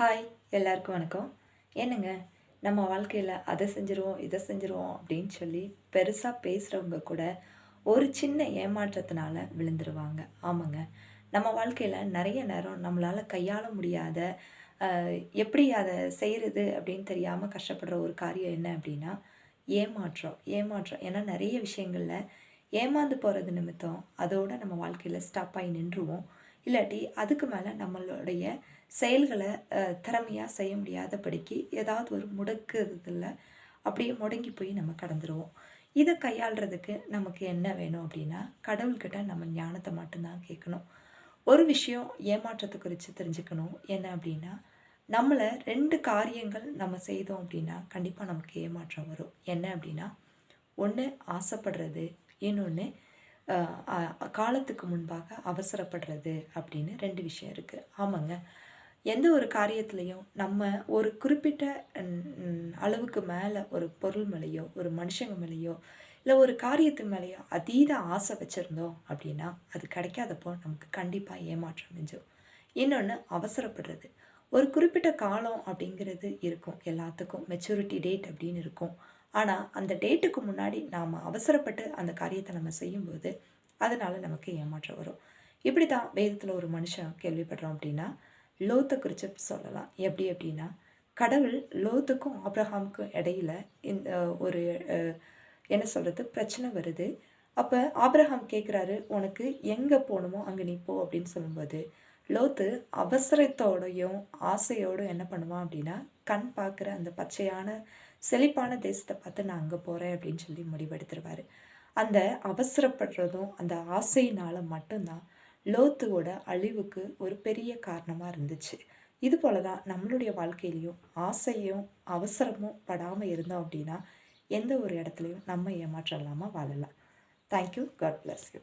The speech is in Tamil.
ஹாய் எல்லாருக்கும் வணக்கம். என்னங்க? நம்ம வாழ்க்கையில் அதை செஞ்சுருவோம் இதை செஞ்சுருவோம் அப்படின்னு சொல்லி பெருசாக பேசுகிறவங்க கூட ஒரு சின்ன ஏமாற்றத்தினால விழுந்துருவாங்க. ஆமாங்க. நம்ம வாழ்க்கையில் நிறைய நேரம் நம்மளால் கையாள முடியாத எப்படி அதை செய்கிறது அப்படின்னு தெரியாமல் கஷ்டப்படுற ஒரு காரியம் என்ன அப்படின்னா ஏமாற்றம் ஏமாற்றம். ஏன்னா நிறைய விஷயங்களில் ஏமாந்து போகிறது நிமித்தம் அதோடு நம்ம வாழ்க்கையில் ஸ்டாப் ஆகி நின்றுவோம். இல்லாட்டி அதுக்கு மேலே நம்மளுடைய செயல்களை திறமையாக செய்ய முடியாதபடிக்கு ஏதாவது ஒரு முடக்குறதுல அப்படியே முடங்கி போய் நம்ம கடந்துருவோம். இதை கையாளுறதுக்கு நமக்கு என்ன வேணும் அப்படின்னா கடவுள்கிட்ட நம்ம ஞானத்தை மட்டும்தான் கேட்கணும். ஒரு விஷயம் ஏமாற்றத்தை குறித்து தெரிஞ்சுக்கணும். என்ன அப்படின்னா நம்மளை ரெண்டு காரியங்கள் நம்ம செய்தோம் அப்படின்னா கண்டிப்பாக நமக்கு ஏமாற்றம் வரும். என்ன அப்படின்னா ஒன்று ஆசைப்படுறது இன்னொன்று காலத்துக்கு முன்பாக அவசரப்படுறது அப்படின்னு ரெண்டு விஷயம் இருக்குது ஆமாங்க. எந்த ஒரு காரியத்துலேயும் நம்ம ஒரு குறிப்பிட்ட அளவுக்கு மேலே ஒரு பொருள் மேலேயோ ஒரு மனுஷங்க மேலேயோ இல்லை ஒரு காரியத்து மேலேயோ அதீத ஆசை வச்சுருந்தோம் அப்படின்னா அது கிடைக்காதப்போ நமக்கு கண்டிப்பாக ஏமாற்றம் மிஞ்சும். இன்னொன்று அவசரப்படுறது. ஒரு குறிப்பிட்ட காலம் அப்படிங்கிறது இருக்கும். எல்லாத்துக்கும் மெச்சூரிட்டி டேட் அப்படின்னு இருக்கும். ஆனால் அந்த டேட்டுக்கு முன்னாடி நாம் அவசரப்பட்டு அந்த காரியத்தை நம்ம செய்யும்போது அதனால் நமக்கு ஏமாற்றம் வரும். இப்படி தான் வேதத்தில் ஒரு மனுஷன் கேள்விப்படுறோம் அப்படின்னா லோத்தை குறித்து சொல்லலாம். எப்படி அப்படின்னா கடவுள் லோத்துக்கும் ஆப்ரஹாமுக்கும் இடையில இந்த ஒரு என்ன சொல்கிறது பிரச்சனை வருது. அப்போ ஆப்ரஹாம் கேட்குறாரு உனக்கு எங்கே போகணுமோ அங்கே நீ போ அப்படின்னு சொல்லும்போது லோத்து அவசரத்தோடையும் ஆசையோடும் என்ன பண்ணுவான் அப்படின்னா கண் பார்க்குற அந்த பச்சையான செழிப்பான தேசத்தை பார்த்து நான் அங்கே போகிறேன் அப்படின்னு சொல்லி முடிவெடுத்துருவார். அந்த அவசரப்படுறதும் அந்த ஆசையினால் மட்டும்தான் லோத்துவோட அழிவுக்கு ஒரு பெரிய காரணமாக இருந்துச்சு. இது போல தான் நம்மளுடைய வாழ்க்கையிலையும் ஆசையும் அவசரமும் படாமல் இருந்தோம் அப்படின்னா எந்த ஒரு இடத்துலையும் நம்ம ஏமாற்றம் இல்லாமல் வாழலாம் தேங்க்யூ காட் பிளஸ் யூ